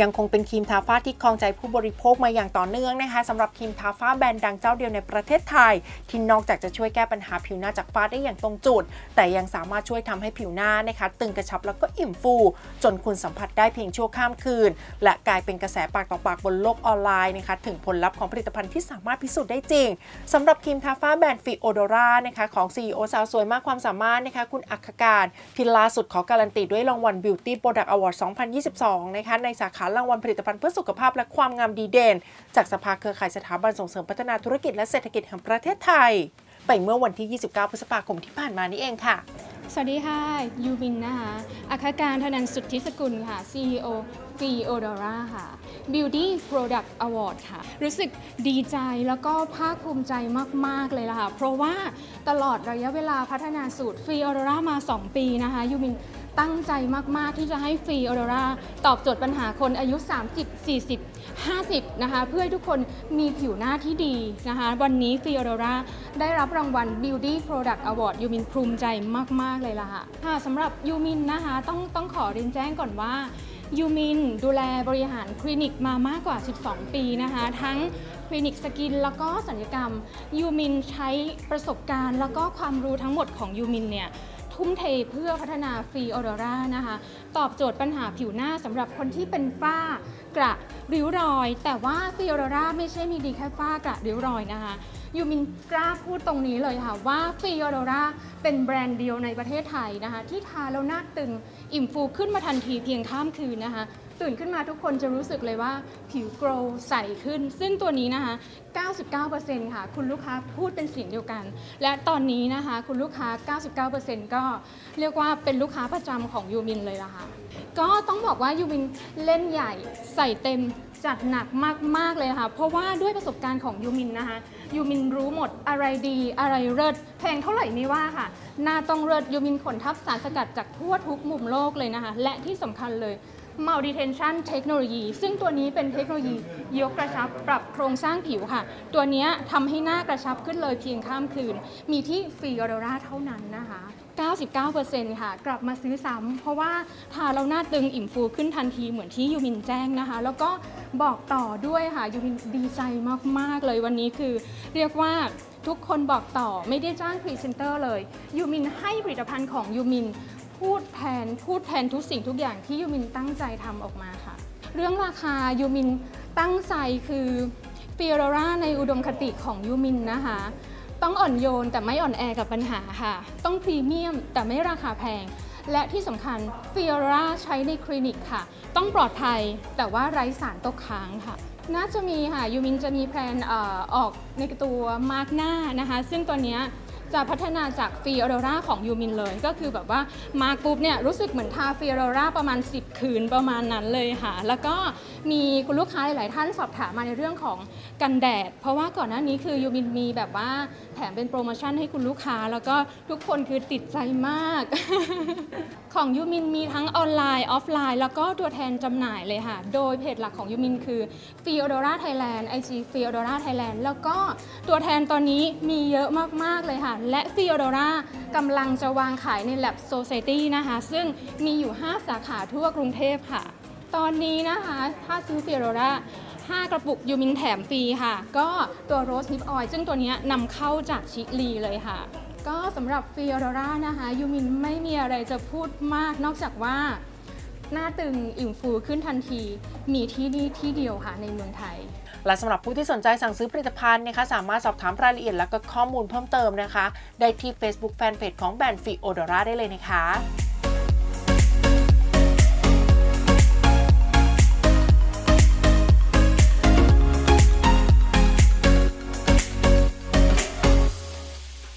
ยังคงเป็นครีมทาฝ้าที่ครองใจผู้บริโภคมาอย่างต่อเนื่องนะคะสำหรับครีมทาฝ้าแบรนด์ดังเจ้าเดียวในประเทศไทย ที่นอกจากจะช่วยแก้ปัญหาผิวหน้าจากฝ้าได้อย่างตรงจุด แต่ยังสามารถช่วยทำให้ผิวหน้านะคะตึงกระชับแล้วก็อิ่มฟู จนคุณสัมผัสได้เพียงชั่วข้ามคืน และกลายเป็นกระแสปากต่อปากบนโลกออนไลน์นะคะถึงผลลัพธ์ของผลิตภัณฑ์ที่สามารถพิสูจน์ได้จริงสำหรับครีมทาฝ้าแบรนด์ฟิโอโดรานะคะของ CEO สาวสวยมากความสามารถนะคะคุณอัคการที่ล่าสุดขอการันตีด้วยรางวัล Beauty Product Award 2022นะคะในสาขารางวัลผลิตภัณฑ์เพื่อสุขภาพและความงามดีเด่น จากสภาเครือข่ายสถาบันส่งเสริมพัฒนาธุรกิจและเศรษฐกิจแห่งประเทศไทย ไปเมื่อวันที่ 29 พฤษภาคมที่ผ่านมานี่เองค่ะ สวัสดีค่ะ ยูวินนะคะอาคาการธนันสุทธิสกุลค่ะ CEO f e o d o r a ค่ะ Beauty Product Award ค่ะ รู้สึกดีใจแล้วก็ภาคภูมิใจมาก ๆ เลยล่ะค่ะ เพราะว่าตลอดระยะเวลาพัฒนาสูตร f e o d o r a มา 2 ปีนะคะยูวิน ตั้งใจมาก ๆ ที่จะให้ f e o d o r a ตอบโจทย์ปัญหาคนอายุ 30 40 50 นะคะ เพื่อให้ทุกคนมีผิวหน้าที่ดีนะคะ วันนี้ f e o d o r a ได้รับรางวัล Beauty Product Award ยูมินภูมิใจมาก ๆ เลยล่ะค่ะค่ะสำหรับยูมินนะคะต้องต้องขอเรียนแจ้งก่อนว่ายูมินดูแลบริหารคลินิกมามากกว่า 12 ปีนะคะ ทั้งคลินิกสกินแล้วก็สัญญกรรมยูมินใช้ประสบการณ์ แล้วก็ความรู้ทั้งหมดของยูมินเนี่ย ทุ่มเทเพื่อพัฒนาฟรีออโรรานะคะ ตอบโจทย์ปัญหาผิวหน้าสำหรับคนที่เป็นฝ้ากระริ้วรอย แต่ว่าฟรีออโรราไม่ใช่มีดีแค่ฝ้ากระริ้วรอยนะคะ ยูมินกล้าพูดตรงนี้เลยค่ะว่าฟรีอโรราเป็นแบรนด์เดียวในประเทศไทยนะคะ ที่ทาแล้วหน้าตึงอิ่มฟูขึ้นมาทันทีเพียงข้ามคืนนะคะ ตื่นขึ้นมาทุกคนจะรู้สึกเลยว่าผิวโกลใสขึ้น ซึ่งตัวนี้นะคะ 99%ค่ะ คุณลูกค้าพูดเป็นเสียงเดียวกัน และตอนนี้นะคะคุณลูกค้า 99%ก็เรียกว่าเป็นลูกค้าประจำของยูมินเลยล่ะค่ะก็ต้องบอกว่ายูมินเล่นใหญ่ใส่เต็ม จัดหนักมาก ๆ เลยค่ะ เพราะว่าด้วยประสบการณ์ของยูมินนะคะ ยูมินรู้หมดอะไรดีอะไรเลิศแพงเท่าไหร่ไม่ว่าค่ะหน้าต้องเลิศยูมินขนทับสารสกัดจากทั่วทุกมุมโลกเลยนะคะ และที่สำคัญเลย Multi Tension เทคโนโลยีซึ่งตัวนี้เป็นเทคโนโลยียกกระชับปรับโครงสร้างผิวค่ะ ตัวนี้ทำให้หน้ากระชับขึ้นเลยเพียงข้ามคืน มีที่ฟรีออโรราเท่านั้นนะคะ 99%ค่ะ กลับมาซื้อซ้ำเพราะว่าทาแล้วหน้าตึงอิ่มฟูขึ้นทันทีเหมือนที่ยูมินแจ้งนะคะ แล้วก็ บอกต่อด้วยค่ะยูมินดีใจมาก ๆ เลยวันนี้คือ เรียกว่าทุกคนบอกต่อไม่ได้จ้างพรีเซนเตอร์เลยยูมินให้ผลิตภัณฑ์ของยูมินพูดแทนพูดแทนทุกสิ่งทุกอย่างที่ยูมินตั้งใจทำออกมาค่ะ เรื่องราคายูมินตั้งใจคือฟิโรราในอุดมคติของยูมินนะคะ ต้องอ่อนโยนแต่ไม่อ่อนแอกับปัญหาค่ะ ต้องพรีเมียมแต่ไม่ราคาแพง และที่สำคัญฟิโรราใช้ในคลินิกค่ะ ต้องปลอดภัยแต่ว่าไร้สารตกค้างค่ะ น่าจะมีค่ะยูมินจะมีแพลนออออกในตัวมาร์กหน้านะคะ ซึ่งตัวเนี้ย จะพัฒนาจากฟีออโรราของยูมินเลย ก็คือแบบว่ามาปุ๊บเนี่ยรู้สึกเหมือนทาฟีออโรราประมาณ 10 คืนประมาณนั้นเลยค่ะ แล้วก็มีคุณลูกค้าหลาย ๆ ท่านสอบถามมาในเรื่องของกันแดด เพราะว่าก่อนหน้านี้คือยูมินมีแบบว่าแถมเป็นโปรโมชั่นให้คุณลูกค้า แล้วก็ทุกคนคือติดใจมาก ของยูมินมีทั้งออนไลน์ออฟไลน์ แล้วก็ตัวแทนจำหน่ายเลยค่ะ โดยเพจหลักของยูมินคือ f e o d o r a Thailand IG f e o d o r a Thailand แล้วก็ตัวแทนตอนนี้มีเยอะมาก ๆ เลยค่ะและ f e o d o r a กำลังจะวางขายใน Lab Society นะคะ ซึ่งมีอยู่ 5 สาขาทั่วกรุงเทพค่ะ ตอนนี้นะคะ ถ้าซื้อ f e o d o r a 5กระปุกยูมินแถมฟรีค่ะ ก็ตัวโรสฮิปออยซึ่งตัวนี้นำเข้าจากชิลีเลยค่ะ ก็สำหรับฟิออโรรานะคะยูมินไม่มีอะไรจะพูดมากนอกจากว่าหน้าตึงอิ่มฟูขึ้นทันที มีที่นี่ที่เดียวค่ะในเมืองไทย และสำหรับผู้ที่สนใจสั่งซื้อผลิตภัณฑ์นะคะสามารถสอบถามรายละเอียดและก็ข้อมูลเพิ่มเติมนะคะ ได้ที่ Facebook Fanpage ของแบรนด์ฟิโอโดราได้เลยนะคะ